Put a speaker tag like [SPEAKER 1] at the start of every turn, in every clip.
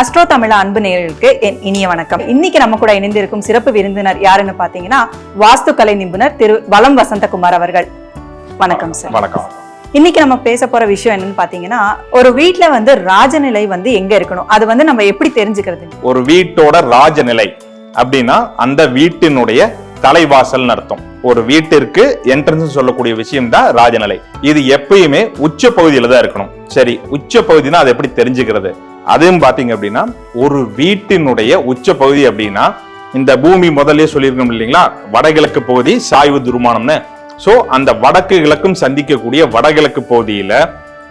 [SPEAKER 1] Astro தமிழ அன்பு நேயர்களுக்கு என் இனிய வணக்கம். இன்னைக்கு நம்ம கூட இணைந்திருக்கும் சிறப்பு விருந்தினர் யாருன்னு பாத்தீங்கன்னா வாஸ்துக்கலை நிபுணர் திரு வலம் வசந்தகுமார் அவர்கள். வணக்கம் சார்
[SPEAKER 2] வணக்கம்.
[SPEAKER 1] இன்னைக்கு நம்ம பேச போற விஷயம் என்னன்னு பாத்தீங்கன்னா ஒரு வீட்ல வந்து ராஜநிலை வந்து எங்க இருக்கணும்? அது வந்து நம்ம எப்படி தெரிஞ்சுக்கிறது?
[SPEAKER 2] ஒரு வீட்டோட ராஜநிலை அப்படின்னா அந்த வீட்டினுடைய தலைவாசல் அர்த்தம். ஒரு வீட்டிற்கு என்ட்ரன்ஸ் சொல்லக்கூடிய விஷயம் தான் ராஜநிலை. இது எப்பயுமே உச்ச பகுதியில தான் இருக்கணும். சரி உச்ச பகுதினா அதை எப்படி தெரிஞ்சுக்கிறது? அதுவும் பார்த்தீங்க அப்படின்னா ஒரு வீட்டினுடைய உச்ச பகுதி அப்படின்னா இந்த பூமி முதல்ல சொல்லியிருக்கோம் இல்லைங்களா? வடகிழக்கு பகுதி சாய்வு துருமானம்னு. சோ அந்த வடக்கு கிழக்கும் சந்திக்கக்கூடிய வடகிழக்கு பகுதியில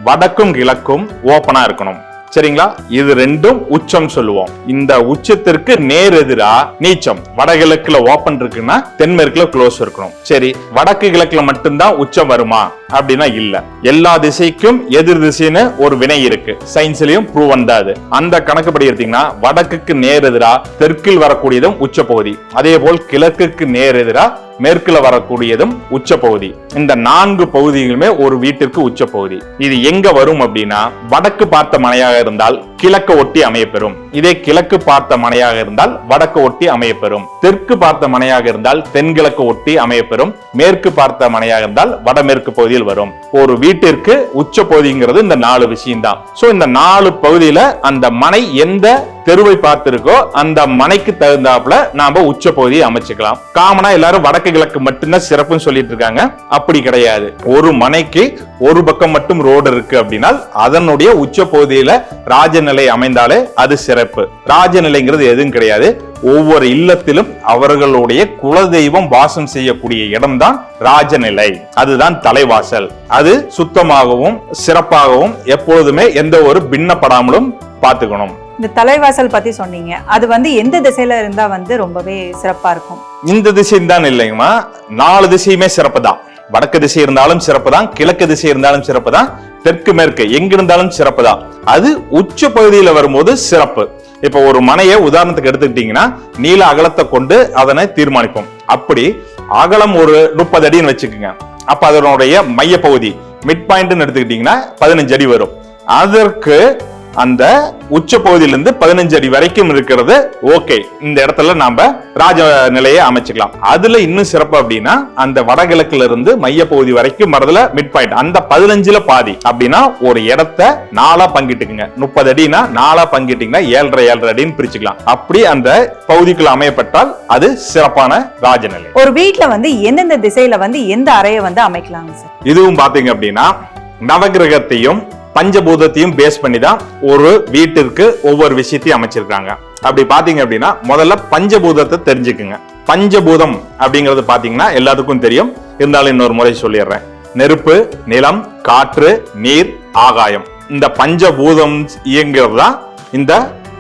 [SPEAKER 2] வடக்கும் கிழக்கும் ஓப்பனா இருக்கணும். சரிங்களா? இது ரெண்டும் உச்சம் சொல்லுவோம். இந்த உச்சத்திற்கு நேர் எதிரா நீச்சம். வடகிழக்குல ஓப்பன் இருக்குன்னா தென்மேற்குல க்ளோஸ் இருக்கணும். சரி வடக்கு கிழக்குல மட்டும்தான் உச்சம் வருமா? அப்படின்னா இல்ல. எல்லா திசைக்கும் எதிர் திசைன்னு ஒரு வினை இருக்கு. சயின்ஸ்லயும் ப்ரூவ் வந்தாது அந்த கணக்குப்படி எடுத்தீங்கன்னா வடக்குக்கு நேர் எதிரா தெற்கில் வரக்கூடியதும் உச்ச பகுதி. அதே போல் கிழக்குக்கு நேர் எதிரா மேற்குல வரக்கூடியதும் உச்ச பகுதி இந்த நான்கு பகுதிகளுமே ஒரு வீட்டிற்கு உச்ச பகுதி இது எங்க வரும் அப்படின்னா வடக்கு பார்த்த மனையாக இருந்தால் கிழக்கு ஒட்டி அமையப்பெறும். இதே கிழக்கு பார்த்த மனையாக இருந்தால் வடக்கு ஒட்டி அமையப்பெறும். தெற்கு பார்த்த மனையாக இருந்தால் தென்கிழக்கு ஒட்டி அமையப்பெறும். மேற்கு பார்த்த மனையாக இருந்தால் வடமேற்கு பகுதியில் வரும். ஒரு வீட்டிற்கு உச்ச பகுதிங்கிறது இந்த நாலு விஷயம் தான் சோ இந்த நாலு பகுதியில அந்த மனை எந்த தெருவை பார்த்திருக்கோ அந்த மனைக்கு தகுந்தாப்புல நாம உச்ச பகுதியை அமைச்சுக்கலாம். காமனா எல்லாரும் வடக்கு கிழக்கு மட்டும்தான் சிறப்புன்னு சொல்லிட்டு இருக்காங்க. அப்படி கிடையாது. ஒரு மனைக்கு ஒரு பக்கம் மட்டும் ரோடு இருக்கு அப்படின்னா அதனுடைய உச்ச பகுதியில ராஜநிலை அமைந்தாலே அது சிறப்பு. ராஜநிலைங்கிறது எதுவும் கிடையாது. ஒவ்வொரு இல்லத்திலும் அவர்களுடைய குலதெய்வம் வாசம் செய்யக்கூடிய இடம்தான் ராஜநிலை. அதுதான் தலைவாசல். அது சுத்தமாகவும் சிறப்பாகவும் எப்பொழுதுமே எந்த ஒரு பின்னப்படாமலும் பார்த்துக்கணும்.
[SPEAKER 1] இந்த தலைவாசல் பத்தி சொன்னீங்க. அது வந்து எந்த திசையில இருந்தா வந்து ரொம்பவே சிறப்பா இருக்கும்?
[SPEAKER 2] இந்த திசை தான் இல்லைங்கம்மா. நாலு திசையுமே சிறப்பு தான் வடக்கு திசை இருந்தாலும் சிறப்பு தான் கிழக்கு திசை இருந்தாலும் சிறப்பு தான் தெற்கு மேற்கு எங்க இருந்தாலும் சிறப்பு தான் அது உச்ச பகுதியில வரும்போது சிறப்பு. இப்ப ஒரு மனையை உதாரணத்துக்கு எடுத்துக்கிட்டீங்கன்னா நீல அகலத்தை கொண்டு அதனை தீர்மானிப்போம். அப்படி அகலம் ஒரு முப்பது அடின்னு வச்சுக்கோங்க. அப்ப அதனுடைய மைய பகுதி மிட் பாயிண்ட்னு எடுத்துக்கிட்டீங்கன்னா பதினஞ்சு அடி வரும். அதற்கு அந்த உச்ச பகுதியிலிருந்து பதினஞ்சு அடி வரைக்கும் இருக்கிறது ஓகே இந்த இடத்துல நாம ராஜ நிலையை அமைச்சுக்கலாம். அதுல இன்னும் சிறப்பு அப்படின்னா அந்த வடகிழக்குல இருந்து மைய பகுதி வரைக்கும் வரதுல மிட் பாயிண்ட் அந்த பதினஞ்சுல பாதி அப்படின்னா ஒரு இடத்த நாலா பங்கிட்டுக்குங்க. முப்பது அடினா நாலா பங்கிட்டீங்கன்னா ஏழரை ஏழரை அடின்னு பிரிச்சுக்கலாம். அப்படி அந்த பகுதிக்குள்ள அமையப்பட்டால் அது சிறப்பான ராஜநிலை.
[SPEAKER 1] ஒரு வீட்ல வந்து எந்தெந்த திசையில வந்து எந்த அறையை வந்து அமைக்கலாங்க சார்?
[SPEAKER 2] இதுவும் பாத்தீங்க அப்படின்னா நவகிரகத்தையும் பஞ்சபூதத்தையும் பேஸ் பண்ணி தான் ஒரு வீட்டிற்கு ஒவ்வொரு விஷயத்தையும் அமைச்சிருக்காங்க. அப்படி பாத்தீங்க அப்படின்னா முதல்ல பஞ்சபூதத்தை தெரிஞ்சுக்குங்க. பஞ்சபூதம் அப்படிங்கிறது பாத்தீங்கன்னா எல்லாத்துக்கும் தெரியும். இருந்தாலும் இன்னொரு முறை சொல்லிடுறேன். நெருப்பு நிலம் காற்று நீர் ஆகாயம். இந்த பஞ்சபூதம் இயங்குறது தான் இந்த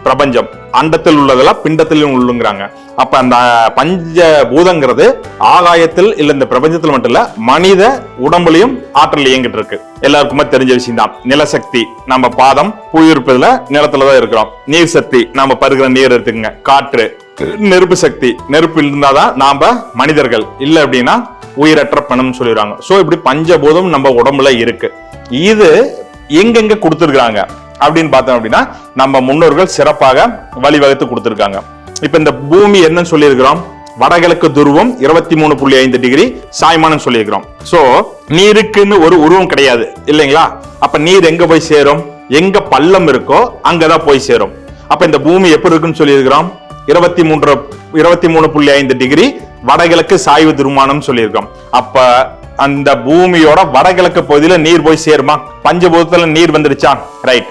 [SPEAKER 2] பிரபஞ்சம். அண்டத்தில் உள்ளதெல்லாம் பிண்டத்திலும் உள்ளுங்கிறாங்க. அப்ப அந்த பஞ்ச பூதங்கிறது ஆகாயத்தில் இல்ல இந்த பிரபஞ்சத்தில் மட்டும் இல்ல மனித உடம்புலையும் ஆற்றல் இயங்கிட்டு இருக்கு. எல்லாருக்குமே தெரிஞ்ச விஷயம் தான் நிலசக்தி. நம்ம பாதம் புயிருப்பதுல நிலத்துல தான் இருக்கிறோம். நீர் சக்தி நம்ம பருகிற நீர் எடுத்துக்கங்க. காற்று. நெருப்பு சக்தி. நெருப்பு இருந்தாதான் நாம மனிதர்கள். இல்லை அப்படின்னா உயிரற்ற பணம் சொல்லிடுறாங்க. ஸோ இப்படி பஞ்சபூதம் நம்ம உடம்புல இருக்கு. இது எங்கெங்க கொடுத்துருக்காங்க அப்படின்னு பார்த்தோம் அப்படின்னா நம்ம முன்னோர்கள் சிறப்பாக வழிவகுத்து கொடுத்துருக்காங்க. இப்ப இந்த பூமி என்னன்னு சொல்லியிருக்கிறோம். வடகிழக்கு துருவம் இருபத்தி மூணு புள்ளி ஐந்து டிகிரி சாய்மானம் சொல்லியிருக்கிறோம். சோ நீருக்குன்னு ஒரு உருவம் கிடையாது இல்லைங்களா? அப்ப நீர் எங்க போய் சேரும்? எங்க பள்ளம் இருக்கோ அங்கதான் போய் சேரும். அப்ப இந்த பூமி எப்படி இருக்குன்னு சொல்லியிருக்கிறோம்? இருபத்தி மூன்று இருபத்தி மூணு புள்ளி ஐந்து டிகிரி வடகிழக்கு சாய்வு துருமானம் சொல்லியிருக்கோம் அப்ப அந்த பூமியோட வடகிழக்கு பகுதியில நீர் போய் சேருமா? பஞ்சபூதத்துல நீர் வந்துருச்சா? ரைட்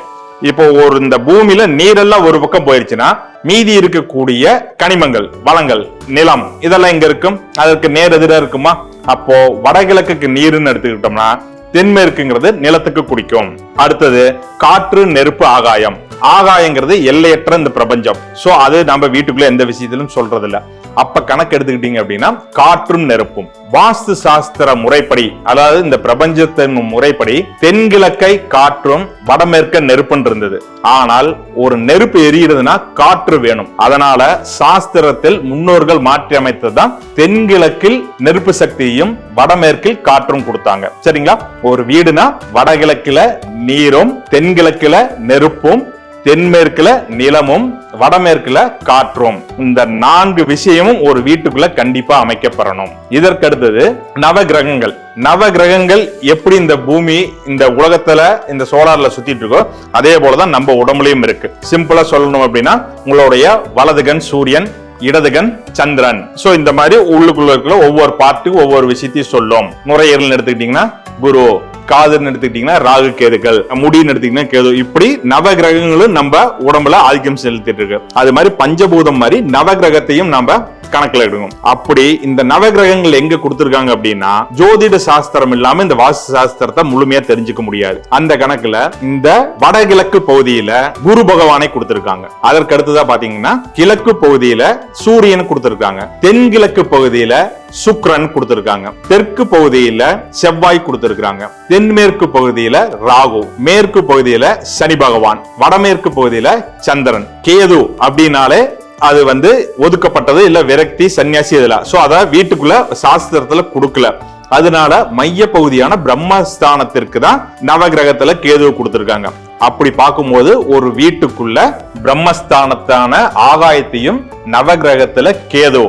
[SPEAKER 2] இப்போ ஒரு இந்த பூமியில நீரெல்லாம் ஒரு பக்கம் போயிருச்சுன்னா மீதி இருக்கக்கூடிய கனிமங்கள் வளங்கள் நிலம் இதெல்லாம் எங்க இருக்கும்? அதற்கு நேர் எதிராக இருக்குமா? அப்போ வடகிழக்குக்கு நீருன்னு எடுத்துக்கிட்டோம்னா தென்மேற்குங்கிறது நிலத்துக்கு குடிக்கும். அடுத்தது காற்று நெருப்பு ஆகாயம். ஆகாயங்கிறது எல்லையற்ற இந்த பிரபஞ்சம். சோ அது நம்ம வீட்டுக்குள்ள எந்த விஷயத்திலும் சொல்றது இல்ல அப்ப கணக்கு எடுத்துக்கிட்டீங்க அப்படின்னா காற்றும் நெருப்பும். வாஸ்து சாஸ்திர முறைப்படி அதாவது இந்த பிரபஞ்சத்தின் முறைப்படி தென்கிழக்கை காற்றும் வடமேற்க நெருப்புன்னு இருந்தது. ஆனால் ஒரு நெருப்பு எரியிறதுன்னா காற்று வேணும். அதனால சாஸ்திரத்தில் முன்னோர்கள் மாற்றி அமைத்ததுதான் தென்கிழக்கில் நெருப்பு சக்தியும் வடமேற்கில் காற்றும் கொடுத்தாங்க. சரிங்களா? ஒரு வீடுனா வடகிழக்கில் நீரும் தென்கிழக்கில் நெருப்பும் தென்மேற்குல நிலமும் வடமேற்குல காற்றும். இந்த நான்கு விஷயமும் ஒரு வீட்டுக்குள்ள கண்டிப்பா அமைக்கப்படணும். இதற்கு அடுத்தது நவ கிரகங்கள் நவ கிரகங்கள் எப்படி இந்த பூமி இந்த உலகத்துல இந்த சோலார்ல சுத்திட்டு இருக்கோ அதே போலதான் நம்ம உடம்புலயும் இருக்கு. சிம்பிளா சொல்லணும் அப்படின்னா உங்களுடைய வலதுகன் சூரியன் இடதுகன் சந்திரன். சோ இந்த மாதிரி உள்ளுக்குள்ள இருக்கிற ஒவ்வொரு பார்ட்டுக்கும் ஒவ்வொரு விஷயத்தையும் சொல்லும். நுரையீரல் எடுத்துக்கிட்டீங்கன்னா குரு. காதுன்னு எடுத்துக்கிட்டீங்கன்னா ராகு கேதுக்கள். முடின்னு எடுத்துக்கிட்டீங்கன்னா கேது. இப்படி நவ கிரகங்களும் நம்ம உடம்புல ஆதிக்கம் செலுத்திட்டு இருக்கு. அது மாதிரி பஞ்சபூதம் மாதிரி நவ கிரகத்தையும் நம்ம கணக்கில் எடுக்கும் அப்படி இந்த நவ கிரகங்கள் எங்க கொடுத்துருக்காங்க அப்படின்னா ஜோதிட சாஸ்திரம் இல்லாம இந்த வாஸ்து சாஸ்திரத்தை முழுமையா தெரிஞ்சுக்க முடியாது. அந்த கணக்குல இந்த வடகிழக்கு பகுதியில குரு பகவானை கொடுத்திருக்காங்க. அதற்கு அடுத்ததா பாத்தீங்கன்னா கிழக்கு பகுதியில சூரியன் கொடுத்திருக்காங்க. தென்கிழக்கு பகுதியில சுக்ரன் கொடுத்திருக்காங்க. தெற்கு பகுதியில செவ்வாய் கொடுத்திருக்காங்க. தென்மேற்கு பகுதியில ராகு மேற்கு பகுதியில சனி பகவான் வடமேற்கு பகுதியில சந்திரன் கேது அப்படின்னாலே அது வந்து ஒதுக்கப்பட்டது இல்ல விரக்தி சன்னியாசி இதெல்லாம் சோ அத வீட்டுக்குள்ள சாஸ்திரத்துல கொடுக்கல. அதனால மைய பகுதியான பிரம்மஸ்தானத்திற்கு தான் நவகிரகத்துல கேதுவை கொடுத்திருக்காங்க. அப்படி பார்க்கும்போது ஒரு வீட்டுக்குள்ள பிரம்மஸ்தானத்தான ஆகாயத்தையும் நவகிரகத்துல கேது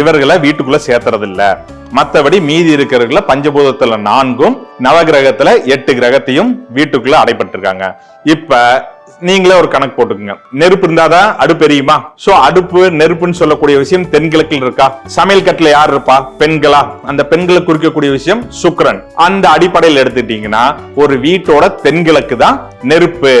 [SPEAKER 2] இவர்களை வீட்டுக்குள்ள சேர்த்துறது இல்லை மத்தபடி மீதி இருக்கிறவர்கள பஞ்சபூதத்துல நான்கும் நவகிரகத்துல எட்டு கிரகத்தையும் வீட்டுக்குள்ள அடைப்பட்டிருக்காங்க. இப்ப நீங்களே ஒரு கணக்கு போட்டுக்கோங்க. நெருப்பு இருந்தாதான் அடுப்பு எரியுமா? சோ அடுப்பு நெருப்புன்னு சொல்லக்கூடிய விஷயம் தென்கிழக்கில் இருக்கா? சமையல் கட்டுல யார் இருப்பா? பெண்களா? அந்த பெண்களை குறிக்கக்கூடிய விஷயம் சுக்ரன் அந்த அடிப்படையில் எடுத்துட்டீங்கன்னா ஒரு வீட்டோட தென்கிழக்கு தான் நெருப்பு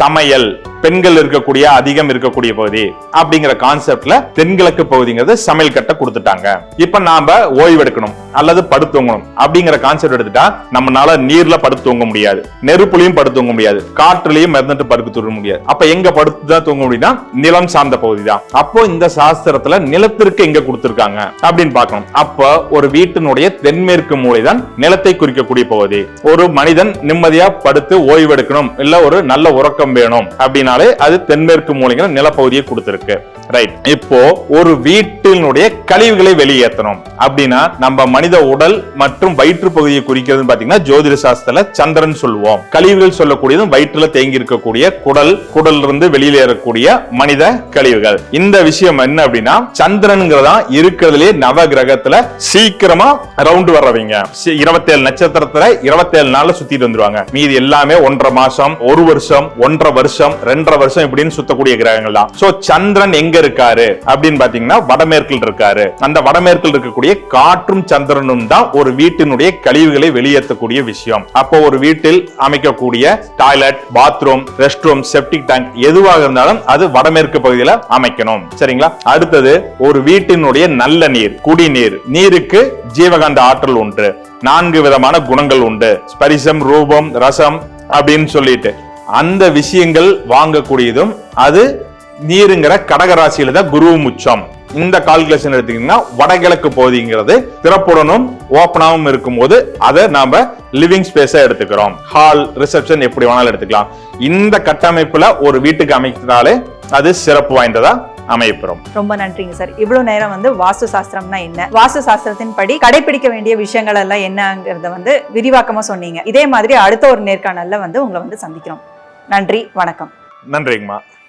[SPEAKER 2] சமையல். பெண்கள் இருக்கக்கூடிய அதிகம் இருக்கக்கூடிய பகுதி அப்படிங்கிற கான்செப்ட்ல தென்கிழக்கு பகுதிங்கிறது சமையல் கட்ட கொடுத்துட்டாங்க. இப்ப நாம ஓய்வு எடுக்கணும் அல்லது படுத்துவங்கணும் அப்படிங்கிற கான்செப்ட் எடுத்துட்டா நம்மளால நீர்ல படுத்து தூங்க முடியாது. நெருப்புலையும் படுத்து தூங்க முடியாது. காற்றுலயும் மிதந்துட்டு படுக்க தூங்க முடியாது. அப்ப எங்க படுத்து தான் தூங்க முடியும்னா நிலம் சார்ந்த பகுதி தான் அப்போ இந்த சாஸ்திரத்துல நிலத்திற்கு எங்க கொடுத்திருக்காங்க அப்படின்னு பார்க்கணும். அப்ப ஒரு வீட்டினுடைய தென்மேற்கு மூலை தான் நிலத்தை குறிக்கக்கூடிய பகுதி. ஒரு மனிதன் நிம்மதியா படுத்து ஓய்வு எடுக்கணும் இல்ல ஒரு நல்ல உறக்கம் வேணும் அப்படின்னா அப்படின்னாலே அது தென்மேற்கு மூலைங்கிற நிலப்பகுதியை கொடுத்திருக்கு. ரைட் இப்போ ஒரு வீட்டினுடைய கழிவுகளை வெளியேற்றணும். அப்படின்னா நம்ம மனித உடல் மற்றும் வயிற்று பகுதியை குறிக்கிறது பாத்தீங்கன்னா ஜோதிட சாஸ்திரத்துல சந்திரன் சொல்லுவோம். கழிவுகள் சொல்லக்கூடியதும் வயிற்றுல தேங்கி இருக்கக்கூடிய குடல் குடல் இருந்து வெளியில ஏறக்கூடிய மனித கழிவுகள். இந்த விஷயம் என்ன அப்படின்னா சந்திரன்கிறதா இருக்கிறதுலே நவ கிரகத்துல சீக்கிரமா ரவுண்ட் வர்றவங்க. இருபத்தேழு நட்சத்திரத்துல இருபத்தேழு நாள்ல சுத்திட்டு வந்துருவாங்க. மீதி எல்லாமே ஒன்றரை மாசம் ஒரு வருஷம் ஒன்றரை வருஷம் ரெண்டரை வருஷம் இப்படின்னு சுத்தக்கூடிய கிரகங்கள் தான் சோ சந்திரன் எங்க இருக்காரு? அப்படின்னு பாத்தீங்கன்னா வடமேற்கில் இருக்காரு. அந்த வடமேற்கில் இருக்கக்கூடிய காற்றும் சந்திரனும் தான் ஒரு வீட்டினுடைய கழிவுகளை வெளியேற்றக்கூடிய விஷயம். அப்போ ஒரு வீட்டில் அமைக்கக்கூடிய toilet bathroom rest room septic tank எதுவாக இருந்தாலும் அது வடமேற்கு பகுதியில் அமைக்கணும். சரிங்களா? அடுத்தது ஒரு வீட்டினுடைய நல்ல நீர் குடிநீர். நீருக்கு ஜீவகாந்த ஆற்றல் உண்டு. நான்கு விதமான குணங்கள் உண்டு. ஸ்பரிசம் ரூபம் ரசம் அப்படின்னு சொல்லிட்டு. அந்த விஷயங்கள் வாங்கக்கூடியதும் அது நீருங்கிற கடகராசியில தான் குருவும் உச்சம் இந்த கால்குலேஷன் எடுத்தீங்கன்னா வடகிழக்கு பகுதிங்கிறது திறப்புடனும் ஓப்பனாவும் இருக்கும்போது அதை நாம லிவிங் ஸ்பேஸா எடுத்துக்கிறோம். ஹால் ரிசப்ஷன் எப்படி வேணாலும் எடுத்துக்கலாம். இந்த கட்டமைப்புல ஒரு வீட்டுக்கு அமைக்கிறதாலே அது சிறப்பு வாய்ந்ததா அமைப்புறோம்
[SPEAKER 1] ரொம்ப நன்றிங்க சார். இவ்வளவு நேரம் வந்து வாஸ்து சாஸ்திரம்னா என்ன? வாஸ்து சாஸ்திரத்தின் படி கடைபிடிக்க வேண்டிய விஷயங்கள் எல்லாம் என்னங்கிறத வந்து விரிவாக்கமா சொன்னீங்க. இதே மாதிரி அடுத்த ஒரு நேர்காணல்ல வந்து உங்களை வந்து சந்திக்கிறோம். நன்றி வணக்கம்.
[SPEAKER 2] நன்றிங்கம்மா.